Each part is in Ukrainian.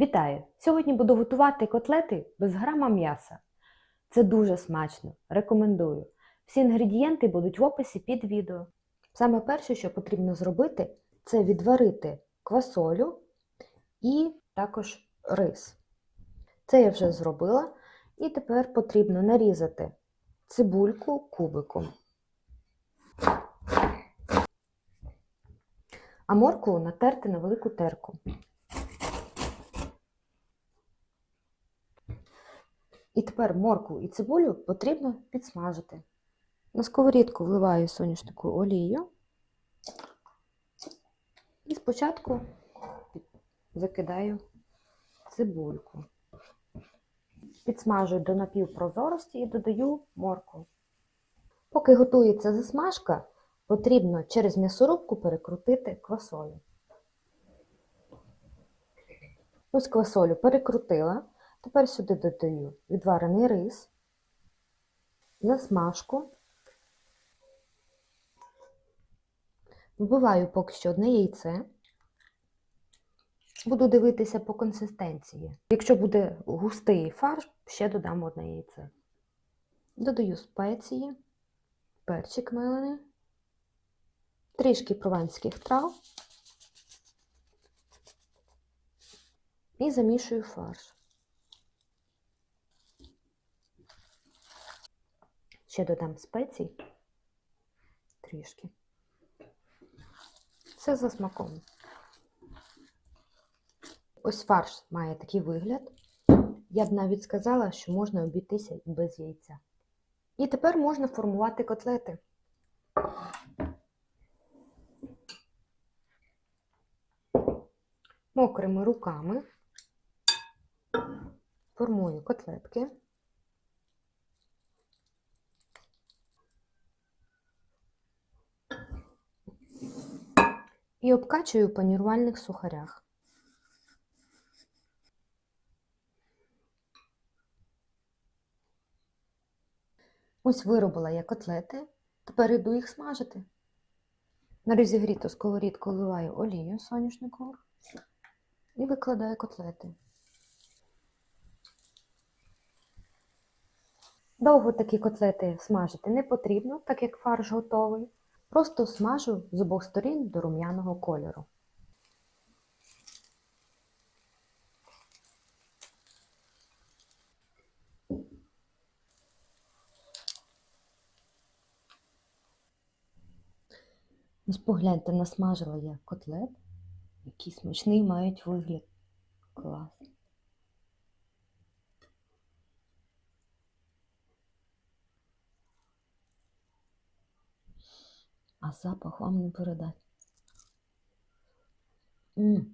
Вітаю! Сьогодні буду готувати котлети без грама м'яса. Це дуже смачно, рекомендую. Всі інгредієнти будуть в описі під відео. Саме перше, що потрібно зробити, це відварити квасолю і також рис. Це я вже зробила. І тепер потрібно нарізати цибульку кубиком. А моркву натерти на велику терку. І тепер моркву і цибулю потрібно підсмажити. На сковорідку вливаю соняшнику олію. І спочатку закидаю цибульку. Підсмажую до напівпрозорості і додаю моркву. Поки готується засмажка, потрібно через м'ясорубку перекрутити квасолю. Ось квасолю перекрутила. Тепер сюди додаю відварений рис, засмажку. Вбиваю поки що одне яйце. Буду дивитися по консистенції. Якщо буде густий фарш, ще додам одне яйце. Додаю спеції, перчик мелений, трішки прованських трав і замішую фарш. Ще додам спецій трішки. Все за смаком. Ось фарш має такий вигляд. Я б навіть сказала, що можна обійтися і без яйця. І тепер можна формувати котлети. Мокрими руками формую котлетки. І обкачую в панірувальних сухарях. Ось виробила я котлети, тепер йду їх смажити. На розігріту сковорідку вливаю олію соняшникову і викладаю котлети. Довго такі котлети смажити не потрібно, так як фарш готовий. Просто смажу з обох сторін до рум'яного кольору. Ось погляньте, насмажила я котлет. Який смачний мають вигляд. Клас. А запах вам не передать. М,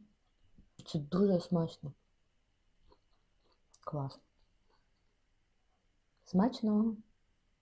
Це дуже смачно. Класно. Смачного.